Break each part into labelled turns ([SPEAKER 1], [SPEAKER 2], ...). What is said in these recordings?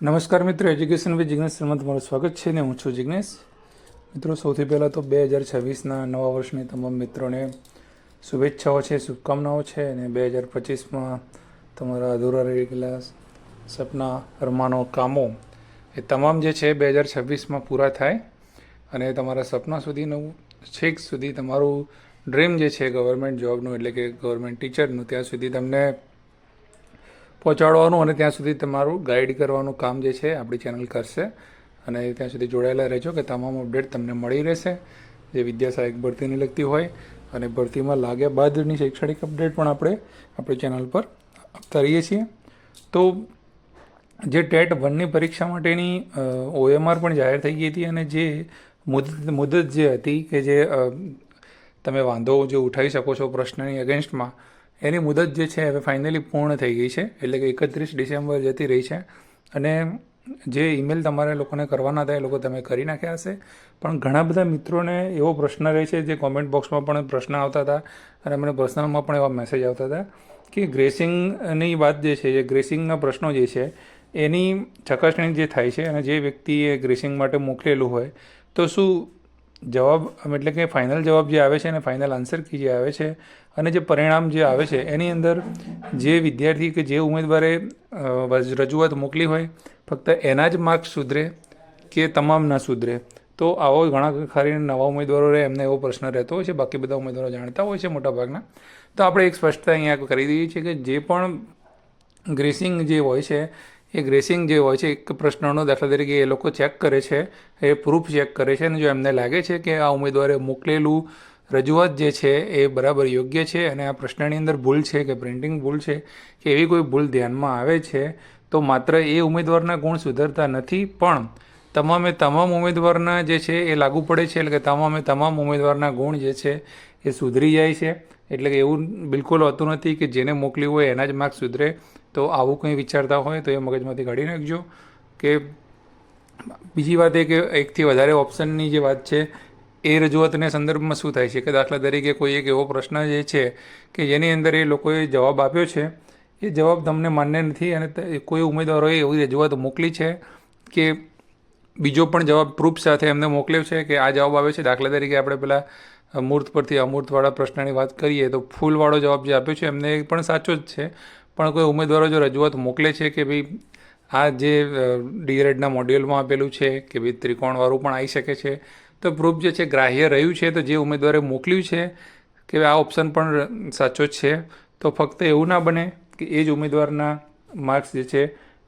[SPEAKER 1] નમસ્કાર મિત્રો education with Jignesh Sharma તમારું સ્વાગત છે ને હું છું જિગ્નેશ મિત્રો, સૌથી પહેલાં તો બે હજાર છવ્વીસના નવા વર્ષની તમામ મિત્રોને શુભેચ્છાઓ છે, શુભકામનાઓ છે અને બે હજાર પચીસમાં તમારા અધૂરા રહી ગયેલા સપના અરમાનો કામો એ તમામ જે છે બે હજાર છવ્વીસમાં પૂરા થાય અને તમારા સપના સુધીનું છેક સુધી તમારું ડ્રીમ જે છે ગવર્મેન્ટ જોબનું એટલે કે ગવર્મેન્ટ ટીચરનું ત્યાં સુધી તમને પહોંચાડવાનું અને ત્યાં સુધી તમારું ગાઈડ કરવાનું કામ જે છે આપણી ચેનલ કરશે. અને ત્યાં સુધી જોડાયેલા રહેજો કે તમામ અપડેટ તમને મળી રહેશે. જે વિદ્યા સહાયક ભરતીની લગતી હોય અને ભરતીમાં લાગ્યા બાદની શૈક્ષણિક અપડેટ પણ આપણે આપણી ચેનલ પર આપતા રહીએ છીએ. તો જે ટેટ વનની પરીક્ષા માટેની ઓએમઆર પણ જાહેર થઈ ગઈ હતી અને જે મુદત મુદત જે હતી કે જે તમે વાંધો જે ઉઠાવી શકો છો પ્રશ્નની અગેન્સ્ટમાં એની મુદત જે છે હવે ફાઇનલી પૂર્ણ થઈ ગઈ છે. એટલે કે એકત્રીસ ડિસેમ્બર જતી રહી છે. અને જે ઈમેલ તમારે લોકોને કરવાના હતા એ લોકો તમે કરી નાખ્યા હશે. પણ ઘણા બધા મિત્રોને એવો પ્રશ્ન રહે છે જે કોમેન્ટ બોક્સમાં પણ પ્રશ્ન આવતા હતા અને મને પર્સનલમાં પણ એવા મેસેજ આવતા હતા કે ગ્રેસિંગની વાત જે છે, જે ગ્રેસિંગના પ્રશ્નો જે છે, એની ચકાસણી જે થાય છે અને જે વ્યક્તિએ ગ્રેસિંગ માટે મોકલેલું હોય, તો શું જવાબ એટલે કે ફાઇનલ જવાબ જે આવે છે અને ફાઇનલ આન્સર કી જે આવે છે અને જે પરિણામ જે આવે છે, એની અંદર જે વિદ્યાર્થી કે જે ઉમેદવારે રજૂઆત મોકલી હોય, ફક્ત એના જ માર્ક્સ સુધરે કે તમામ ના સુધરે? તો આવો ઘણા ખરી નવા ઉમેદવારો રહે, એમને એવો પ્રશ્ન રહેતો હોય છે, બાકી બધા ઉમેદવારો જાણતા હોય છે મોટાભાગના. તો આપણે એક સ્પષ્ટતા અહીંયા કરી દઈએ છીએ કે જે પણ ગ્રેસિંગ જે હોય છે, એ ગ્રેસિંગ જે હોય છે, એક પ્રશ્નનો દાખલા તરીકે એ લોકો ચેક કરે છે, એ પ્રૂફ ચેક કરે છે, અને જો એમને લાગે છે કે આ ઉમેદવારે મોકલેલું રજૂઆત જે છે એ બરાબર યોગ્ય છે અને આ પ્રશ્નની અંદર ભૂલ છે કે પ્રિન્ટિંગ ભૂલ છે કે એવી કોઈ ભૂલ ધ્યાનમાં આવે છે, તો માત્ર એ ઉમેદવારના ગુણ સુધરતા નથી, પણ તમામે તમામ ઉમેદવારના જે છે એ લાગુ પડે છે, એટલે કે તમામે તમામ ઉમેદવારના ગુણ જે છે એ સુધરી જાય છે. એટલે કે એવું બિલકુલ હોતું નથી કે જેને મોકલ્યું હોય એના જ માર્ક સુધરે. તો આવું કંઈ વિચારતા હોય તો એ મગજમાંથી કાઢી નાખજો. કે બીજી વાત એ કે એકથી વધારે ઓપ્શનની જે વાત છે એ રજૂઆતના સંદર્ભમાં શું થાય છે? કે દાખલા તરીકે કોઈ એક એવો પ્રશ્ન જે છે કે જેની અંદર એ લોકોએ જવાબ આપ્યો છે, એ જવાબ તમને માન્ય નથી અને કોઈ ઉમેદવારોએ એવી રજૂઆત મોકલી છે કે બીજો પણ જવાબ પ્રૂફ સાથે એમને મોકલ્યો છે કે આ જવાબ આવે છે? દાખલા તરીકે આપણે પેલા મૂર્ત પરથી અમૂર્તવાળા પ્રશ્નની વાત કરીએ તો ફૂલવાળો જવાબ જે આપ્યો છે એમને પણ સાચો જ છે. પણ કોઈ ઉમેદવારો જો રજૂઆત મોકલે છે કે ભાઈ આ જે ડીરેડના મોડ્યુલમાં આપેલું છે કે ભાઈ ત્રિકોણવાળું પણ આવી શકે છે તો પ્રૂફ જે છે, ગ્રાહ્ય રહ્યું છે, તો જે ઉમેદવારે મોકલ્યું છે કે આ ઓપ્શન પણ સાચો જ છે, તો ફક્ત એવું ના બને કે એ જ ઉમેદવારના માર્ક્સ જે છે,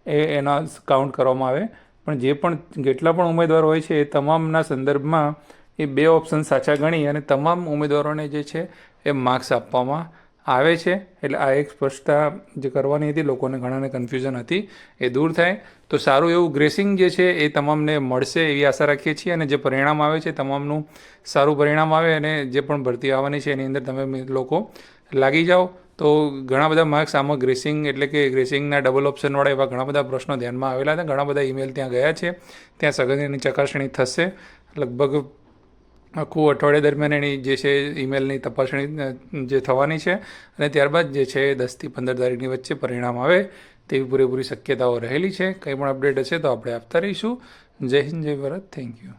[SPEAKER 1] એ એના કાઉન્ટ કરવામાં આવે. પણ જે પણ જેટલા પણ ઉમેદવાર હોય છે, એ તમામના સંદર્ભમાં એ બે ઓપ્શન સાચા ગણી અને તમામ ઉમેદવારોને જે છે, એ માર્ક્સ આપવામાં આવે છે, એટલે આ એક સ્પષ્ટતા જે કરવાની હતી, લોકોને ઘણાને કન્ફ્યુઝન હતી, એ દૂર થાય. તો સારું એવું ગ્રેસિંગ જે છે, એ તમામને મળશે એવી આશા રાખીએ છીએ અને જે પરિણામ આવે છે તમામનું સારું પરિણામ આવે અને જે પણ ભરતી આવવાની છે, એની અંદર તમે લોકો લાગી જાઓ. તો ઘણા બધા માર્ક્સ આમાં ગ્રેસિંગ એટલે કે ગ્રેસિંગના ડબલ ઓપ્શનવાળા એવા ઘણા બધા પ્રશ્નો ધ્યાનમાં આવેલા હતા. ઘણા બધા ઈમેલ ત્યાં ગયા છે. ત્યાં સઘન ચકાસણી થશે. લગભગ આખું અઠવાડિયા દરમિયાન એની જે છે ઈમેલની તપાસણી જે થવાની છે અને ત્યારબાદ જે છે દસથી પંદર તારીખની વચ્ચે પરિણામ આવે તેવી પૂરેપૂરી શક્યતાઓ રહેલી છે. કંઈ પણ અપડેટ હશે તો આપણે આપતા રહીશું. જય હિન્દ, જય ભારત. Thank you